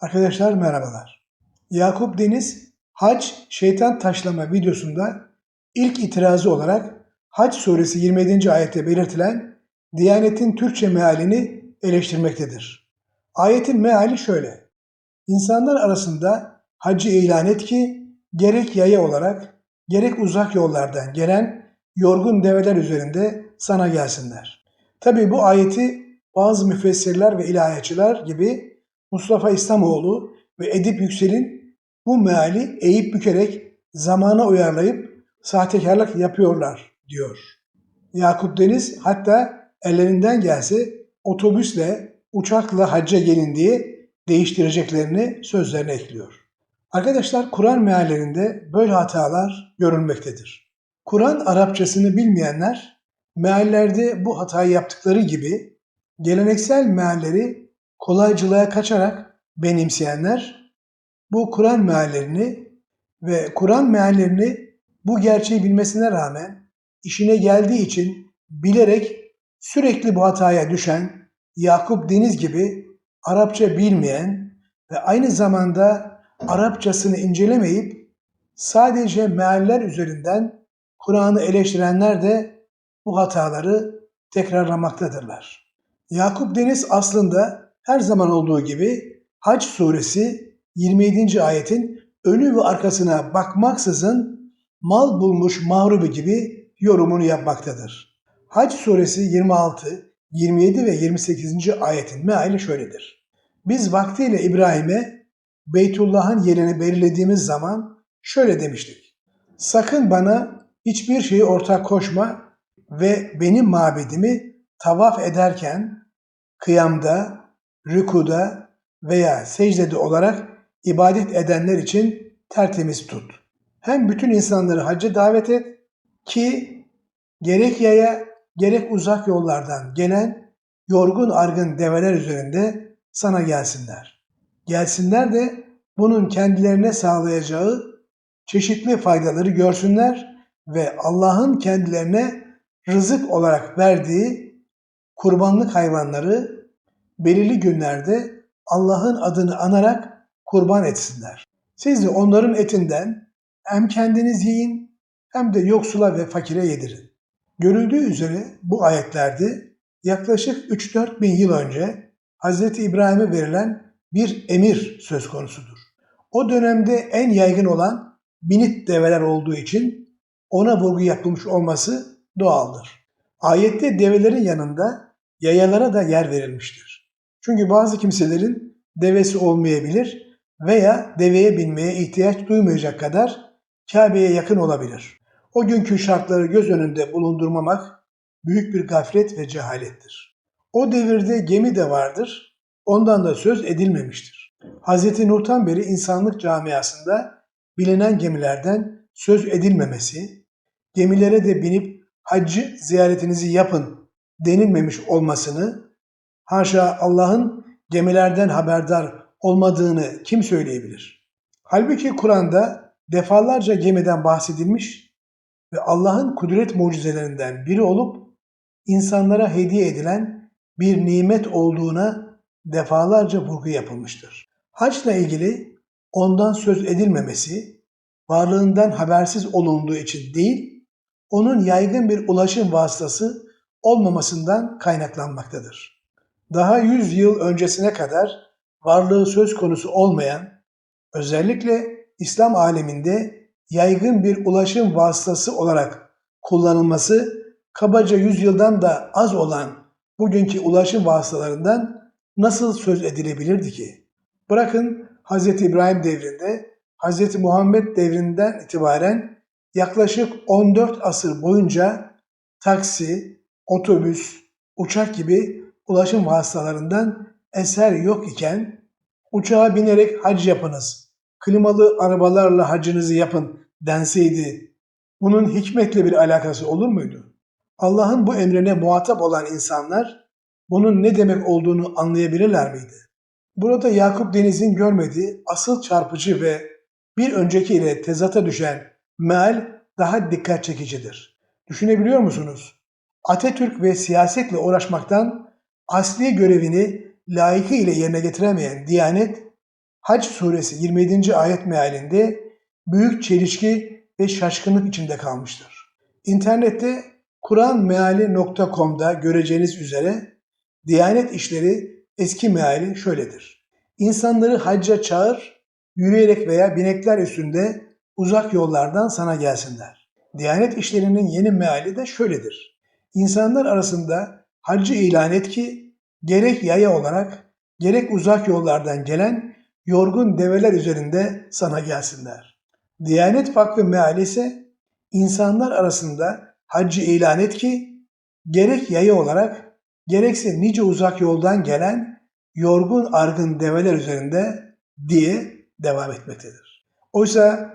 Arkadaşlar merhabalar. Yakup Deniz Hac Şeytan Taşlama videosunda ilk itirazı olarak Hac suresi 27. ayette belirtilen Diyanet'in Türkçe mealini eleştirmektedir. Ayetin meali şöyle. İnsanlar arasında hacı ilan et ki gerek yaya olarak gerek uzak yollardan gelen yorgun develer üzerinde sana gelsinler. Tabi bu ayeti bazı müfessirler ve ilahiyatçılar gibi Mustafa İslamoğlu ve Edip Yüksel'in bu meali eğip bükerek zamana uyarlayıp sahtekarlık yapıyorlar diyor. Yakup Deniz hatta ellerinden gelse otobüsle, uçakla hacca gelin diye değiştireceklerini sözlerine ekliyor. Arkadaşlar Kur'an meallerinde böyle hatalar görülmektedir. Kur'an Arapçasını bilmeyenler meallerde bu hatayı yaptıkları gibi geleneksel mealleri kolaycılığa kaçarak benimseyenler bu Kur'an meallerini ve Kur'an meallerini bu gerçeği bilmesine rağmen işine geldiği için bilerek sürekli bu hataya düşen Yakup Deniz gibi Arapça bilmeyen ve aynı zamanda Arapçasını incelemeyip sadece mealler üzerinden Kur'an'ı eleştirenler de bu hataları tekrarlamaktadırlar. Yakup Deniz aslında her zaman olduğu gibi Hac suresi 27. ayetin önü ve arkasına bakmaksızın mal bulmuş mağrubi gibi yorumunu yapmaktadır. Hac suresi 26, 27 ve 28. ayetin meali şöyledir. Biz vaktiyle İbrahim'e Beytullah'ın yerini belirlediğimiz zaman şöyle demiştik. Sakın bana hiçbir şeyi ortak koşma ve benim mabedimi tavaf ederken kıyamda, rükuda veya secdede olarak ibadet edenler için tertemiz tut. Hem bütün insanları hacca davet et ki gerek yaya gerek uzak yollardan gelen yorgun argın develer üzerinde sana gelsinler. Gelsinler de bunun kendilerine sağlayacağı çeşitli faydaları görsünler ve Allah'ın kendilerine rızık olarak verdiği kurbanlık hayvanları belirli günlerde Allah'ın adını anarak kurban etsinler. Siz de onların etinden hem kendiniz yiyin hem de yoksula ve fakire yedirin. Görüldüğü üzere bu ayetlerde yaklaşık 3-4 bin yıl önce Hz. İbrahim'e verilen bir emir söz konusudur. O dönemde en yaygın olan binit develer olduğu için ona vurgu yapılmış olması doğaldır. Ayette develerin yanında yayalara da yer verilmiştir. Çünkü bazı kimselerin devesi olmayabilir veya deveye binmeye ihtiyaç duymayacak kadar Kabe'ye yakın olabilir. O günkü şartları göz önünde bulundurmamak büyük bir gaflet ve cehalettir. O devirde gemi de vardır, ondan da söz edilmemiştir. Hz. Nuh'tan beri insanlık camiasında bilinen gemilerden söz edilmemesi, gemilere de binip haccı ziyaretinizi yapın denilmemiş olmasını, haşa Allah'ın gemilerden haberdar olmadığını kim söyleyebilir? Halbuki Kur'an'da defalarca gemiden bahsedilmiş ve Allah'ın kudret mucizelerinden biri olup insanlara hediye edilen bir nimet olduğuna defalarca vurgu yapılmıştır. Haçla ilgili ondan söz edilmemesi, varlığından habersiz olunduğu için değil, onun yaygın bir ulaşım vasıtası olmamasından kaynaklanmaktadır. Daha 100 yıl öncesine kadar varlığı söz konusu olmayan, özellikle İslam aleminde yaygın bir ulaşım vasıtası olarak kullanılması kabaca 100 yıldan da az olan bugünkü ulaşım vasıtalarından nasıl söz edilebilirdi ki? Bırakın Hz. İbrahim devrinde, Hz. Muhammed devrinden itibaren yaklaşık 14 asır boyunca taksi, otobüs, uçak gibi ulaşım vasıtalarından eser yok iken uçağa binerek hac yapınız, klimalı arabalarla hacınızı yapın denseydi bunun hikmetle bir alakası olur muydu? Allah'ın bu emrine muhatap olan insanlar bunun ne demek olduğunu anlayabilirler miydi? Burada Yakup Deniz'in görmediği asıl çarpıcı ve bir önceki ile tezata düşen meal daha dikkat çekicidir. Düşünebiliyor musunuz? Atatürk ve siyasetle uğraşmaktan asli görevini layıkı ile yerine getiremeyen Diyanet, Hac suresi 27. ayet mealinde büyük çelişki ve şaşkınlık içinde kalmıştır. İnternette kuranmeali.com'da göreceğiniz üzere Diyanet İşleri eski meali şöyledir. İnsanları hacca çağır, yürüyerek veya binekler üstünde uzak yollardan sana gelsinler. Diyanet İşleri'nin yeni meali de şöyledir. İnsanlar arasında haccı ilan et ki gerek yaya olarak gerek uzak yollardan gelen yorgun develer üzerinde sana gelsinler. Diyanet Vakfı meali ise insanlar arasında haccı ilan et ki gerek yaya olarak gerekse nice uzak yoldan gelen yorgun argın develer üzerinde diye devam etmektedir. Oysa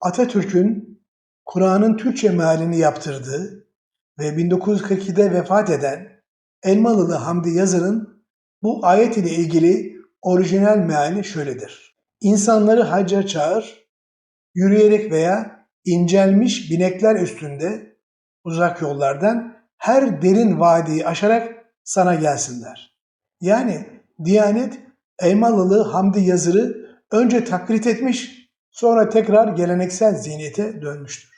Atatürk'ün Kur'an'ın Türkçe mealini yaptırdığı ve 1942'de vefat eden Elmalılı Hamdi Yazır'ın bu ayet ile ilgili orijinal meali şöyledir. İnsanları hacca çağır, yürüyerek veya incelmiş binekler üstünde uzak yollardan her derin vadiyi aşarak sana gelsinler. Yani Diyanet Elmalılı Hamdi Yazır'ı önce taklit etmiş, sonra tekrar geleneksel zihniyete dönmüştür.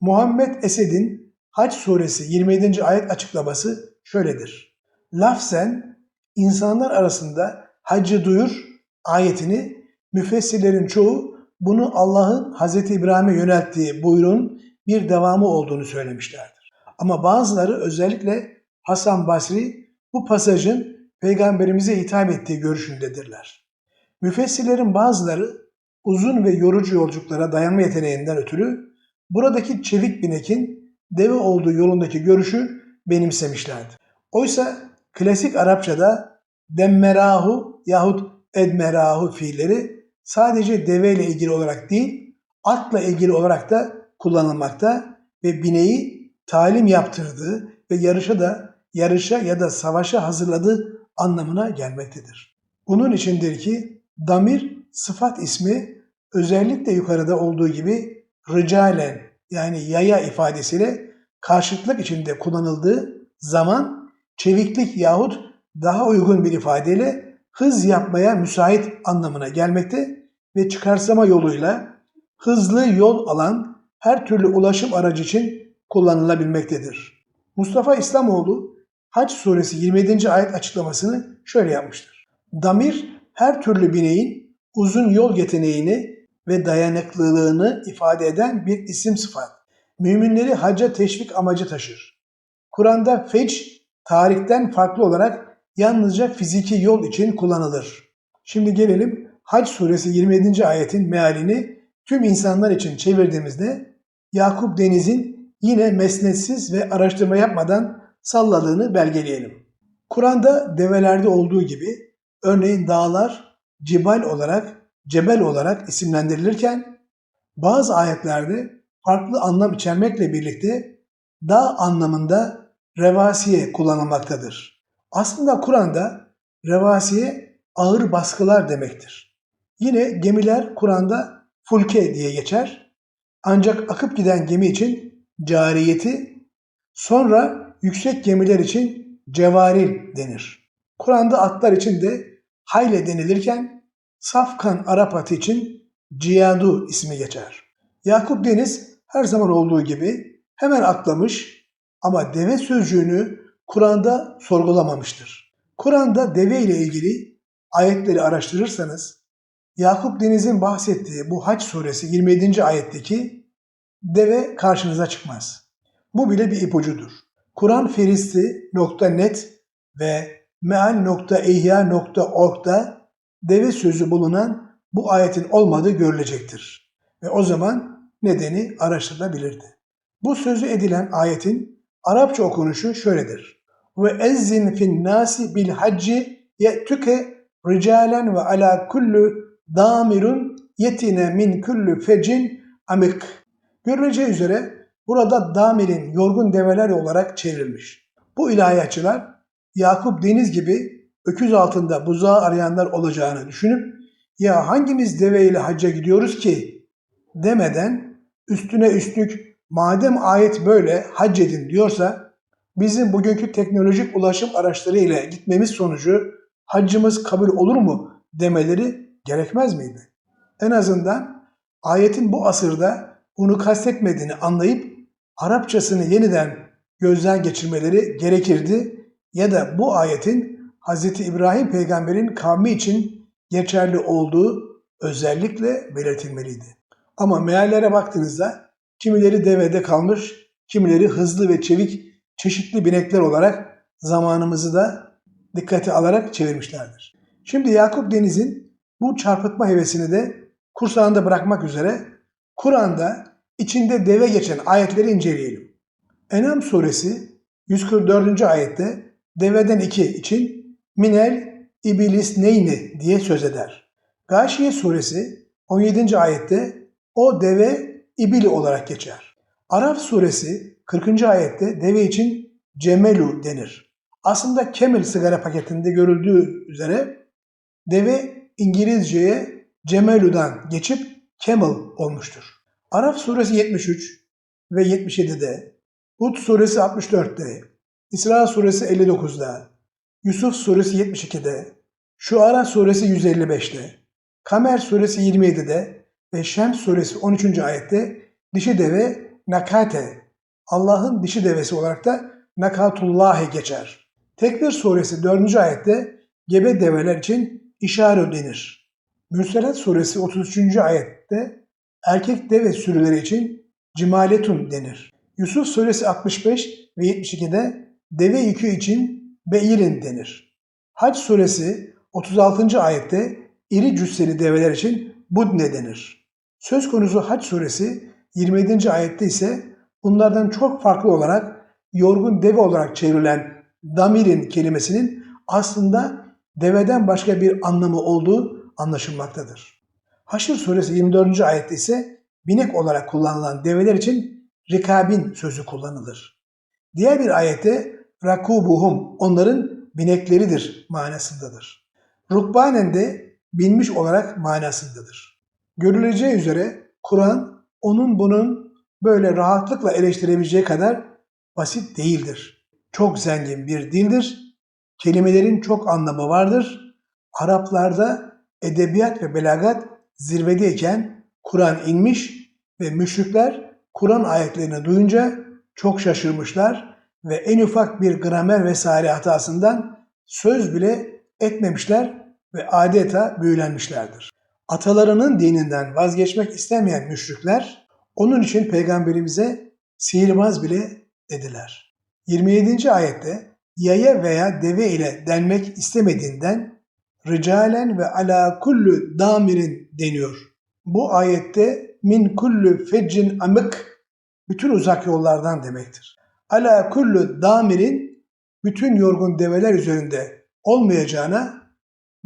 Muhammed Esed'in Hac suresi 27. ayet açıklaması şöyledir. Lafzen insanlar arasında haccı duyur ayetini müfessirlerin çoğu bunu Allah'ın Hz. İbrahim'e yönelttiği buyruğun bir devamı olduğunu söylemişlerdir. Ama bazıları özellikle Hasan Basri bu pasajın peygamberimize hitap ettiği görüşündedirler. Müfessirlerin bazıları uzun ve yorucu yolculuklara dayanma yeteneğinden ötürü buradaki çevik binekin deve olduğu yolundaki görüşü benimsemişlerdi. Oysa klasik Arapçada demmerahu yahut edmerahu fiilleri sadece deve ile ilgili olarak değil, atla ilgili olarak da kullanılmakta ve bineği talim yaptırdığı ve yarışa da yarışa ya da savaşa hazırladığı anlamına gelmektedir. Bunun içindir ki damir sıfat ismi özellikle yukarıda olduğu gibi ricalen yani yaya ifadesiyle karşıtlık içinde kullanıldığı zaman çeviklik yahut daha uygun bir ifadeyle hız yapmaya müsait anlamına gelmekte ve çıkarsama yoluyla hızlı yol alan her türlü ulaşım aracı için kullanılabilmektedir. Mustafa İslamoğlu Hac suresi 27. ayet açıklamasını şöyle yapmıştır. Damir her türlü bineğin uzun yol yeteneğini ve dayanıklılığını ifade eden bir isim sıfat. Müminleri hacca teşvik amacı taşır. Kur'an'da fec tarihten farklı olarak yalnızca fiziki yol için kullanılır. Şimdi gelelim Hac suresi 27. ayetin mealini tüm insanlar için çevirdiğimizde Yakup Deniz'in yine mesnetsiz ve araştırma yapmadan salladığını belgeleyelim. Kur'an'da develerde olduğu gibi örneğin dağlar cibal olarak, cebel olarak isimlendirilirken bazı ayetlerde farklı anlam içermekle birlikte dağ anlamında revasiye kullanılmaktadır. Aslında Kur'an'da revasiye ağır baskılar demektir. Yine gemiler Kur'an'da fulke diye geçer. Ancak akıp giden gemi için cariyeti, sonra yüksek gemiler için cevaril denir. Kur'an'da atlar için de hayle denilirken Safkan Arap atı için ciyadu ismi geçer. Yakup Deniz her zaman olduğu gibi hemen atlamış ama deve sözcüğünü Kur'an'da sorgulamamıştır. Kur'an'da deve ile ilgili ayetleri araştırırsanız Yakup Deniz'in bahsettiği bu Haç suresi 27. ayetteki deve karşınıza çıkmaz. Bu bile bir ipucudur. Kur'anferisti.net ve meal.ihya.org'da deve sözü bulunan bu ayetin olmadığı görülecektir. Ve o zaman nedeni araştırılabilirdi. Bu sözü edilen ayetin Arapça okunuşu şöyledir. Ve ezzin fin nasi bil hacci ye'tüke ricalen ve ala kullu damirun yetine min kullu fecin amik. Görüleceği üzere burada damirin yorgun develer olarak çevrilmiş. Bu ilahiyatçılar Yakup Deniz gibi öküz altında buzağı arayanlar olacağını düşünüp ya hangimiz deveyle hacca gidiyoruz ki demeden üstüne üstlük madem ayet böyle hac edin diyorsa bizim bugünkü teknolojik ulaşım araçları ile gitmemiz sonucu haccımız kabul olur mu demeleri gerekmez miydi? En azından ayetin bu asırda bunu kastetmediğini anlayıp Arapçasını yeniden gözden geçirmeleri gerekirdi ya da bu ayetin Hz. İbrahim peygamberin kavmi için geçerli olduğu özellikle belirtilmeliydi. Ama meallere baktığınızda kimileri devede kalmış, kimileri hızlı ve çevik çeşitli binekler olarak zamanımızı da dikkate alarak çevirmişlerdir. Şimdi Yakup Deniz'in bu çarpıtma hevesini de kursağında bırakmak üzere Kur'an'da içinde deve geçen ayetleri inceleyelim. Enam suresi 144. ayette deveden iki için minel iblis neyni diye söz eder. Gâşiye suresi 17. ayette o deve ibili olarak geçer. Araf suresi 40. ayette deve için cemelu denir. Aslında Camel sigara paketinde görüldüğü üzere deve İngilizceye cemeludan geçip camel olmuştur. Araf suresi 73 ve 77'de, Hud suresi 64'te, İsra suresi 59'da, Yusuf suresi 72'de, Şuara suresi 155'te, Kamer suresi 27'de ve Şems suresi 13. ayette dişi deve nakate, Allah'ın dişi devesi olarak da nakatullahi geçer. Tekbir suresi 4. ayette gebe develer için işare denir. Mürselat suresi 33. ayette erkek deve sürüleri için cimaletun denir. Yusuf suresi 65 ve 72'de deve yükü için beirin denir. Hac suresi 36. ayette iri cüsseli develer için budne denir. Söz konusu Hac suresi 27. ayette ise bunlardan çok farklı olarak yorgun deve olarak çevrilen damirin kelimesinin aslında deveden başka bir anlamı olduğu anlaşılmaktadır. Haşr suresi 24. ayette ise binek olarak kullanılan develer için rikabin sözü kullanılır. Diğer bir ayette rakubuhum onların binekleridir manasındadır. Rukbanen de binmiş olarak manasındadır. Görüleceği üzere Kur'an onun bunun böyle rahatlıkla eleştirebileceği kadar basit değildir. Çok zengin bir dildir. Kelimelerin çok anlamı vardır. Araplarda edebiyat ve belagat zirvedeyken Kur'an inmiş ve müşrikler Kur'an ayetlerini duyunca çok şaşırmışlar ve en ufak bir gramer vesaire hatasından söz bile etmemişler ve adeta büyülenmişlerdir. Atalarının dininden vazgeçmek istemeyen müşrikler onun için peygamberimize sihirbaz bile dediler. 27. ayette yaya veya deve ile denmek istemediğinden ricalen ve ala kullu damirin deniyor. Bu ayette min kullu feccin amık bütün uzak yollardan demektir. Ala kullu damirin bütün yorgun develer üzerinde olmayacağına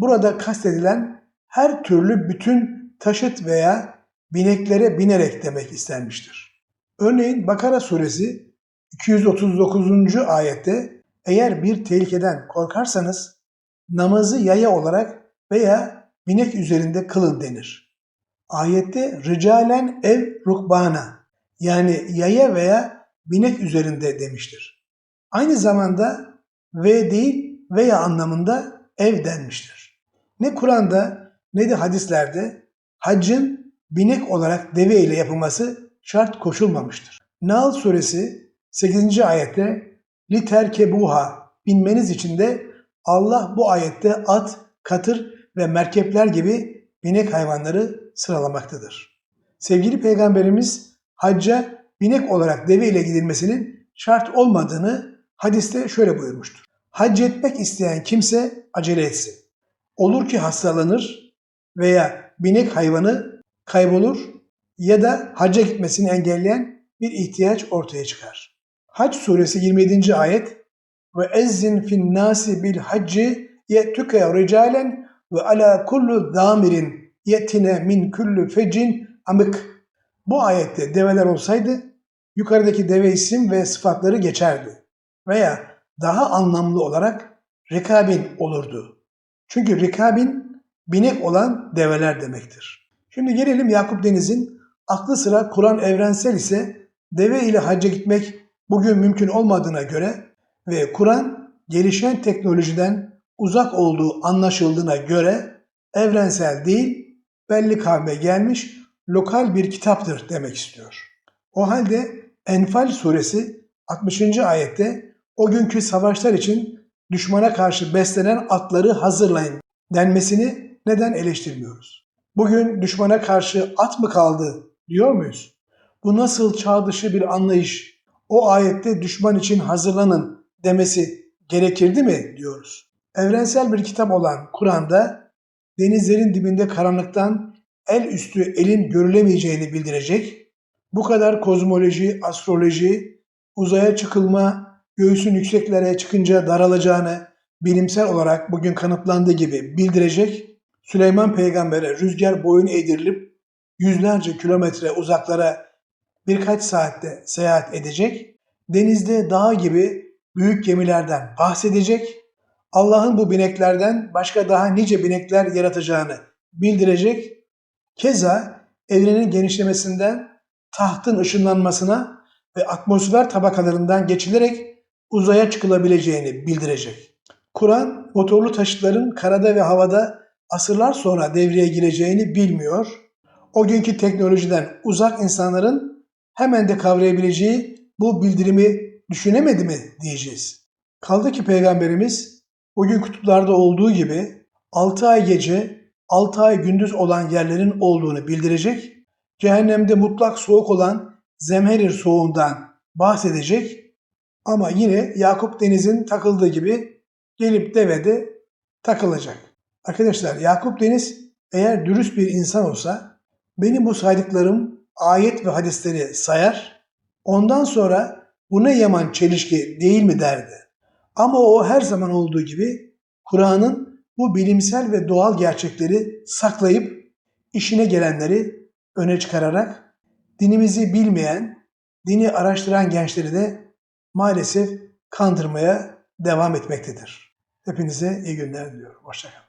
burada kastedilen her türlü bütün taşıt veya bineklere binerek demek istenmiştir. Örneğin Bakara suresi 239. ayette eğer bir tehlikeden korkarsanız namazı yaya olarak veya binek üzerinde kılın denir. Ayette ricalen ev rukbana yani yaya veya binek üzerinde demiştir. Aynı zamanda ve değil veya anlamında ev denmiştir. Ne Kur'an'da ne de hadislerde haccın binek olarak deve ile yapılması şart koşulmamıştır. Nahl suresi 8. ayette literkebuha binmeniz için de Allah bu ayette at, katır ve merkepler gibi binek hayvanları sıralamaktadır. Sevgili Peygamberimiz hacca binek olarak deve ile gidilmesinin şart olmadığını hadiste şöyle buyurmuştur. Hac etmek isteyen kimse acele etsin. Olur ki hastalanır veya binek hayvanı kaybolur ya da hacca gitmesini engelleyen bir ihtiyaç ortaya çıkar. Hac suresi 27. ayet ve ezzin fin nasi bil hacci ye'tuke ricalen ve ala kullu damirin yetine min kullu fecin amık. Bu ayette develer olsaydı yukarıdaki deve isim ve sıfatları geçerdi. Veya daha anlamlı olarak rekabin olurdu. Çünkü rekabin binek olan develer demektir. Şimdi gelelim Yakup Deniz'in aklı sıra Kur'an evrensel ise deve ile hacca gitmek bugün mümkün olmadığına göre ve Kur'an gelişen teknolojiden uzak olduğu anlaşıldığına göre evrensel değil, belli kavme gelmiş lokal bir kitaptır demek istiyor. O halde Enfal suresi 60. ayette o günkü savaşlar için düşmana karşı beslenen atları hazırlayın denmesini neden eleştirmiyoruz? Bugün düşmana karşı at mı kaldı diyor muyuz? Bu nasıl çağ dışı bir anlayış? O ayette düşman için hazırlanın demesi gerekirdi mi diyoruz. Evrensel bir kitap olan Kur'an'da denizlerin dibinde karanlıktan el üstü elin görülemeyeceğini bildirecek, bu kadar kozmoloji, astroloji, uzaya çıkılma, göğsün yükseklere çıkınca daralacağını bilimsel olarak bugün kanıtlandığı gibi bildirecek, Süleyman peygambere rüzgar boyun eğdirilip yüzlerce kilometre uzaklara birkaç saatte seyahat edecek, denizde dağ gibi büyük gemilerden bahsedecek, Allah'ın bu bineklerden başka daha nice binekler yaratacağını bildirecek, keza evrenin genişlemesinden tahtın ışınlanmasına ve atmosfer tabakalarından geçilerek uzaya çıkılabileceğini bildirecek. Kur'an motorlu taşıtların karada ve havada asırlar sonra devreye gireceğini bilmiyor. O günkü teknolojiden uzak insanların hemen de kavrayabileceği bu bildirimi düşünemedi mi diyeceğiz. Kaldı ki Peygamberimiz bugün kutuplarda olduğu gibi 6 ay gece, 6 ay gündüz olan yerlerin olduğunu bildirecek, cehennemde mutlak soğuk olan zemherir soğuğundan bahsedecek ama yine Yakup Deniz'in takıldığı gibi gelip devede takılacak. Arkadaşlar Yakup Deniz eğer dürüst bir insan olsa benim bu saydıklarım ayet ve hadisleri sayar. Ondan sonra bu ne yaman çelişki değil mi derdi. Ama o her zaman olduğu gibi Kur'an'ın bu bilimsel ve doğal gerçekleri saklayıp işine gelenleri öne çıkararak dinimizi bilmeyen, dini araştıran gençleri de maalesef kandırmaya devam etmektedir. Hepinize iyi günler diliyorum. Hoşçakalın.